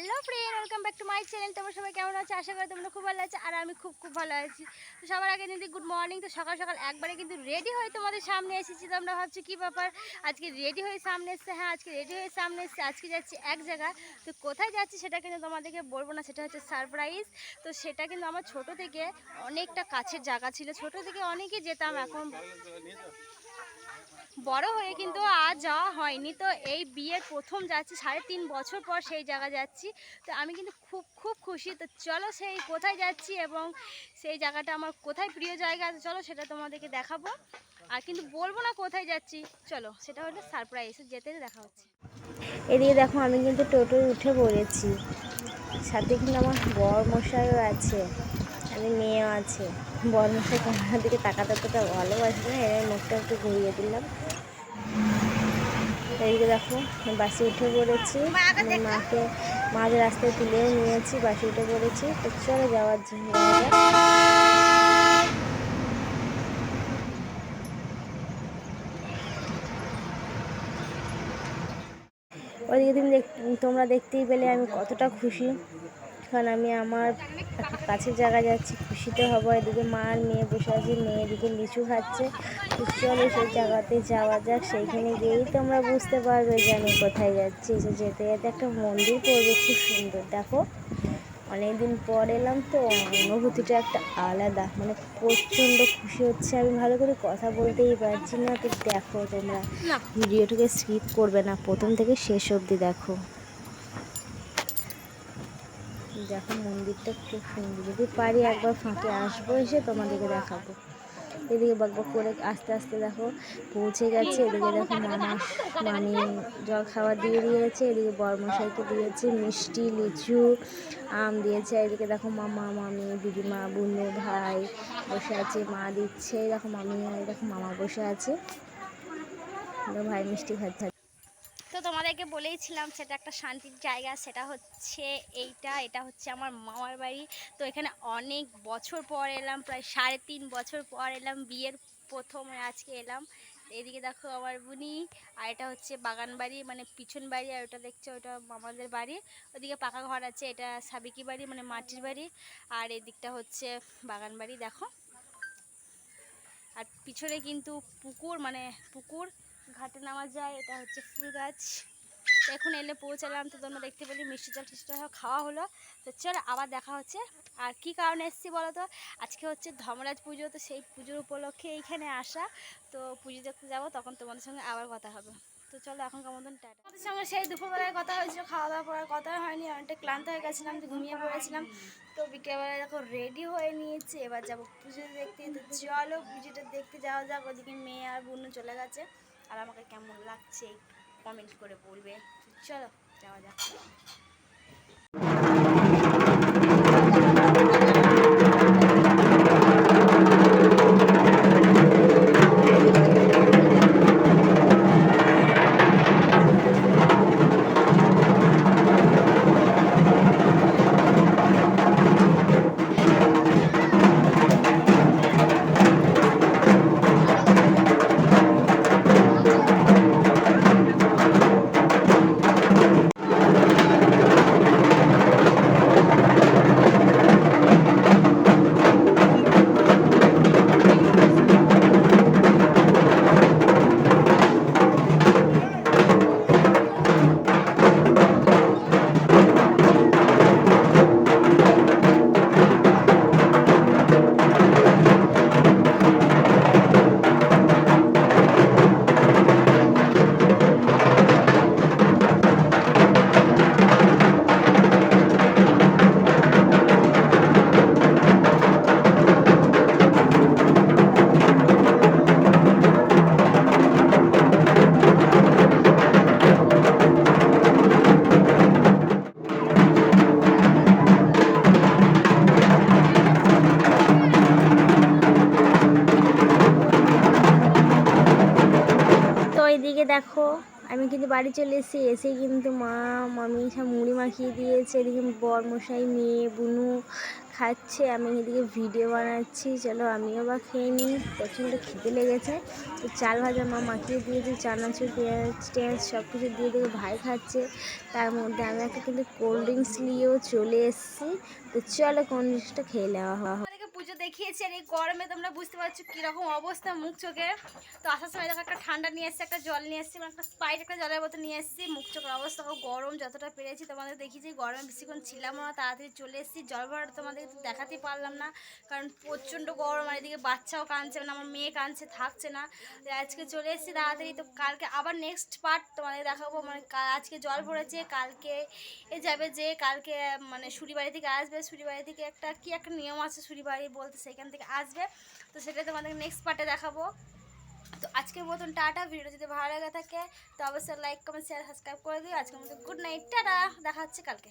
Hello friend welcome back to my channel তোমরা সবাই কেমন আছো? আশা করি তোমরা খুব ভালো আছো আর আমি খুব খুব ভালো আছি। তো সবার আগে দিদি গুড মর্নিং তো সকাল সকাল একবারে কিন্তু রেডি হয়ে তোমাদের সামনে এসেছি। তোমরা ভাবছ কী ব্যাপার? আজকে রেডি হয়ে সামনে এসছে হ্যাঁ আজকে রেডি হয়ে সামনে এসছে। আজকে যাচ্ছি এক জায়গায়। তো কোথায় যাচ্ছি সেটা কিন্তু তোমাদেরকে বলব না, সেটা হচ্ছে সারপ্রাইজ তো সেটা কিন্তু আমার ছোট থেকে অনেকটা কাছের জায়গা ছিল। ছোট থেকে অনেকই যেতাম, এখন বড় হয়ে কিন্তু আর যাওয়া হয়নি। তো এই বিয়ের প্রথম যাচ্ছি, সাড়ে তিন বছর পর সেই জায়গা যাচ্ছি। তো আমি কিন্তু খুব খুব খুশি। তো চলো সেই কোথায় যাচ্ছি এবং সেই জায়গাটা আমার কোথায় প্রিয় জায়গা আছে, চলো সেটা তোমাদেরকে দেখাবো। আর কিন্তু বলব না কোথায় যাচ্ছি, চলো সেটা হলো সারপ্রাইজ যেতে দেখা হচ্ছে। এদিকে দেখো আমি কিন্তু টোটোয় উঠে পড়েছি। সাথে কিন্তু আমার বর মশাইও আছে। আমি মেয়েও আছে। মশাই ক্যামেরার দিকে তাকাতে ততটা ভালোবাসি না, এর মুখটা একটু ঘুরিয়ে দিলাম। এদিকে দেখো বাসে উঠে পড়েছি। মাকে মাঝ রাস্তায় তুলেও নিয়েছি, বাসে উঠে পড়েছি। তো চলে যাওয়ার জন্য। ওইদিকে তুমি তোমরা দেখতেই পেলে আমি কতটা খুশি। কারণ আমি আমার একটা কাছের জায়গায় যাচ্ছি খুশিতে হব। এদিকে মা আর মেয়ে বসে আছে মেয়ে এদিকে লিচু খাচ্ছে। চলো সেই জায়গাতে যাওয়া যাক সেইখানে গিয়েই তোমরা বুঝতে পারবে যে আমি কোথায় যাচ্ছি। তো যেতে যেতে একটা মন্দির পড়বে খুব সুন্দর। দেখো অনেকদিন পর এলাম তো অনুভূতিটা একটা আলাদা। মানে প্রচণ্ড খুশি হচ্ছে আমি ভালো করে কথা বলতেই পারছি না। তো দেখো তোমরা ভিডিওটাকে স্কিপ করবে না প্রথম থেকে শেষ অবধি দেখো। দেখো, মন্দিরটা খুব সুন্দর। যদি পারি একবার ফাঁকে আসব এসে তোমাদেরকে দেখাবো। এদিকে বকবক করে আস্তে আস্তে দেখো, পৌঁছে গেছে। এদিকে দেখো মামা, মামি জল খাবার দিয়ে দিয়েছে। এদিকে বরমশাইকে দিয়েছে মিষ্টি, লিচু, আম দিয়েছে। এদিকে দেখো মামা, মামি, দিদিমা, বুনু, ভাই বসে আছে, মা দিচ্ছে। দেখো মামি, দেখো মামা বসে আছে। ভাই মিষ্টি খাচ্ছে। তো তোমাদেরকে বলেইছিলাম, সেটা একটা শান্তির জায়গা, সেটা হচ্ছে এইটা, এটা হচ্ছে আমার মামার বাড়ি। তো এখানে অনেক বছর পর এলাম, প্রায় সাড়ে তিন বছর পর এলাম, বিয়ের প্রথম আজকে এলাম। এদিকে দেখো আমার বুনি, আর এটা হচ্ছে বাগান বাড়ি মানে পিছন বাড়ি, আর ওটা দেখছ, ওটা মামাদের বাড়ি। ওদিকে পাকা ঘর আছে, এটা সাবিকি বাড়ি মানে মাটির বাড়ি। আর এদিকটা হচ্ছে বাগান বাড়ি, দেখো। আর পিছনে কিন্তু পুকুর মানে পুকুর। ঘাটে নামা যায়, এটা হচ্ছে ফুল গাছ। এখন এলে পৌঁছালাম, তো তোমরা দেখতে পেলে মিষ্টি জল টিষ্টি জল খাওয়া হলো। তো চল, আবার দেখা হচ্ছে। আর কি কারণে এসেছি বলো তো? আজকে হচ্ছে ধর্মরাজ পুজো, তো সেই পুজোর উপলক্ষে এইখানে আসা। তো পুজো দেখতে যাব, তখন তোমাদের সঙ্গে আবার কথা হবে। তো চলো এখনকার মতন টাটা। তোমাদের সঙ্গে সেই দুপুরবেলায় কথা হয়েছিল খাওয়া দাওয়া করার কথা হয়নি, অনেকটা ক্লান্ত হয়ে গেছিলাম, তো ঘুমিয়ে পড়েছিলাম। তো বিকেলবেলা দেখো রেডি হয়ে নিয়েছি, এবার যাব পুজো দেখতে। তো চলো, পুজোটা দেখতে যাওয়া যাক, ওদিকে মেয়ে আর বোনও চলে গেছে। আর আমাকে কেমন লাগছে কমেন্ট করে বলবে। চলো যাওয়া যাক। কিন্তু বাড়ি চলে এসেছি এসেই কিন্তু মা, মামি সব মুড়ি মাখিয়ে দিয়েছে, এদিকে বর মশাই মেয়ে, বুনু খাচ্ছে, আমি এদিকে ভিডিও বানাচ্ছি, চলো আমিও বা খেয়ে নিই, প্রচণ্ড খিদে লেগেছে, তো চাল ভাজা মা মাখিয়ে দিয়েছে, চানাচুর, পেঁয়াজ টেঁয়াজ সব কিছু দিয়ে দিকে ভাই খাচ্ছে, তার মধ্যে আমি একটা কিন্তু কোল্ড ড্রিঙ্কস নিয়েও চলে এসেছি, তো চলো কোল্ড ড্রিঙ্কসটা খেয়ে নেওয়া পুজো দেখিয়েছি আর এই গরমে তোমরা বুঝতে পারছ কীরকম অবস্থা মুখ চোখে। তো আসার সময় দেখো একটা ঠান্ডা নিয়ে এসেছি, একটা জল নিয়ে এসেছি মানে একটা স্পাইট একটা জলের বোতল নিয়ে এসেছি। মুখ চোখের অবস্থা গরম, যতটা পেরেছি তোমাদের দেখিয়েছি। গরমে বেশিক্ষণ ছিলাম না, তাড়াতাড়ি চলে এসেছি। জল ভরাটা তোমাদের দেখাতে পারলাম না, কারণ প্রচণ্ড গরম আর এদিকে বাচ্চাও কাঁদছে মানে আমার মেয়ে কাঁদছে, থাকছে না। আজকে চলে এসেছি তাড়াতাড়ি, তো কালকে আবার নেক্সট পার্ট তোমাদের দেখাবো। মানে আজকে জল ভরেছে, কালকে এ যাবে যে, কালকে মানে সুরি বাড়ি থেকে আসবে সুরি বাড়ি থেকে একটা কি একটা নিয়ম আছে সুরি বাড়ি বলতে সেখান থেকে আসবে। তো সেটা তোমাদের নেক্সট পার্টে দেখাবো। তো আজকের মতন টাটা। ভিডিও যদি ভালো লাগে থাকে, তো অবশ্যই লাইক কমেন্ট শেয়ার সাবস্ক্রাইব করে দিও। আজকের মতো গুড নাইট টাটা। দেখা হচ্ছে কালকে।